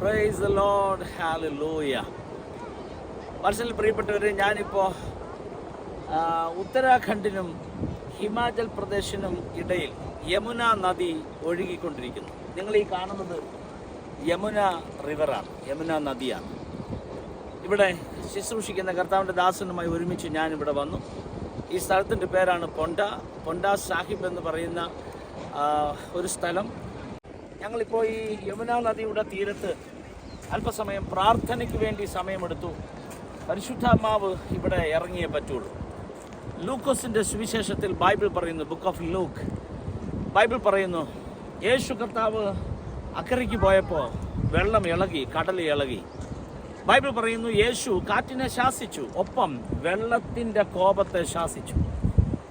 Price load ഹാലൂയ വർഷത്തിൽ പ്രിയപ്പെട്ടവർ ഞാനിപ്പോൾ ഉത്തരാഖണ്ഡിനും ഹിമാചൽ പ്രദേശിനും ഇടയിൽ യമുന നദി ഒഴുകിക്കൊണ്ടിരിക്കുന്നു. നിങ്ങൾ ഈ കാണുന്നത് യമുന റിവറാണ് യമുന നദിയാണ്. ഇവിടെ ശുശ്രൂഷിക്കുന്ന കർത്താവിന്റെ ദാസനുമായി ഒരുമിച്ച് ഞാനിവിടെ വന്നു. ഈ സ്ഥലത്തിന്റെ പേരാണ് പൊണ്ട. പൊണ്ട സാഹിബ് എന്ന് പറയുന്ന ഒരു സ്ഥലം. ഞങ്ങളിപ്പോൾ ഈ യമുന നദിയുടെ തീരത്ത് അല്പസമയം പ്രാർത്ഥനയ്ക്ക് വേണ്ടി സമയമെടുത്തു. പരിശുദ്ധാത്മാവ് ഇവിടെ ഇറങ്ങിയേ പറ്റുള്ളൂ. ലൂക്കോസിന്റെ സുവിശേഷത്തിൽ ബൈബിൾ പറയുന്നു ബുക്ക് ഓഫ് ലൂക്ക് ബൈബിൾ പറയുന്നു യേശു കർത്താവ് അക്കരയ്ക്ക് പോയപ്പോൾ വെള്ളം ഇളകി കടൽ ഇളകി. ബൈബിൾ പറയുന്നു യേശു കാറ്റിനെ ശാസിച്ചു ഒപ്പം വെള്ളത്തിന്റെ കോപത്തെ ശാസിച്ചു.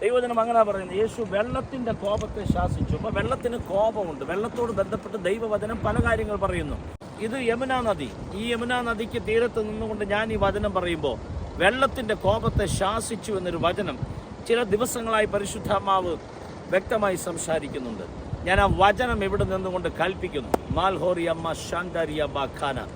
ദൈവജനം അങ്ങനെ പറയുന്നത്. യേശു വെള്ളത്തിന്റെ കോപത്തെ ശാസിച്ചു. അപ്പൊ വെള്ളത്തിന് കോപമുണ്ട്. വെള്ളത്തോട് ബന്ധപ്പെട്ട് ദൈവവചനം പല കാര്യങ്ങൾ പറയുന്നു. ഇത് യമുന നദി. ഈ യമുന നദിക്ക് തീരത്ത് നിന്നുകൊണ്ട് ഞാൻ ഈ വചനം പറയുമ്പോൾ വെള്ളത്തിന്റെ കോപത്തെ ശാസിച്ചു എന്നൊരു വചനം ചില ദിവസങ്ങളായി പരിശുദ്ധാമാവ് വ്യക്തമായി സംസാരിക്കുന്നുണ്ട്. ഞാൻ ആ വചനം ഇവിടെ നിന്നുകൊണ്ട് കൽപ്പിക്കുന്നു? മാൽഹോറി അമ്മ ശാന്താരിയ ബാഖാന.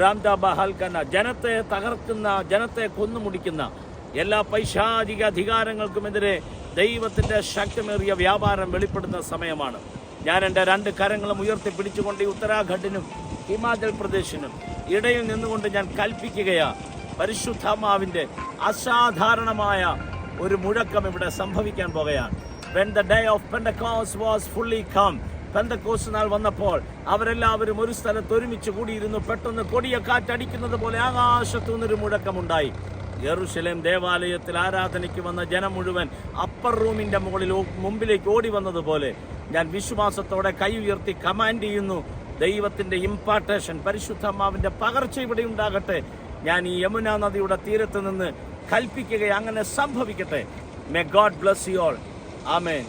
റാംദ ബഹാൽക്കന ജനത്തെ തകർക്കുന്ന ജനത്തെ കൊന്നുമുടിക്കുന്ന എല്ലാ പൈശാചിക അധികാരങ്ങൾക്കുമെതിരെ ദൈവത്തിന്റെ ശക്തമേറിയ വ്യാപാരം വെളിപ്പെടുന്ന സമയമാണ്. ഞാൻ എന്റെ രണ്ട് കരങ്ങളും ഉയർത്തി പിടിച്ചുകൊണ്ട് ഈ ഉത്തരാഖണ്ഡിനും ഹിമാചൽ പ്രദേശിനും ഇടയിൽ നിന്നുകൊണ്ട് ഞാൻ കൽപ്പിക്കുകയാണ് പരിശുദ്ധമാവിന്റെ അസാധാരണമായ ഒരു മുഴക്കം ഇവിടെ സംഭവിക്കാൻ പോകുകയാണ് when the day of pentecost was fully come പെന്തക്കോസ് നാൾ വന്നപ്പോൾ അവരെല്ലാവരും ഒരു സ്ഥലത്ത് ഒരുമിച്ച് കൂടിയിരുന്നു. പെട്ടെന്ന് കൊടിയ കാറ്റടിക്കുന്നത് പോലെ ആകാശത്തു നിന്നൊരു മുഴക്കമുണ്ടായി. യെറുശലേം ദേവാലയത്തിൽ ആരാധനയ്ക്ക് വന്ന ജനം മുഴുവൻ അപ്പർ റൂമിന്റെ മുകളിൽ മുമ്പിലേക്ക് ഓടി വന്നതുപോലെ ഞാൻ വിശ്വാസത്തോടെ കൈ ഉയർത്തി കമാൻഡ് ചെയ്യുന്നു. ദൈവത്തിന്റെ ഇമ്പാർട്ടേഷൻ പരിശുദ്ധമാവിന്റെ പകർച്ച ഇവിടെ ഉണ്ടാകട്ടെ. ഞാൻ ഈ യമുന നദിയുടെ തീരത്ത് നിന്ന് കൽപ്പിക്കുകയും അങ്ങനെ സംഭവിക്കട്ടെ. May God bless you all amen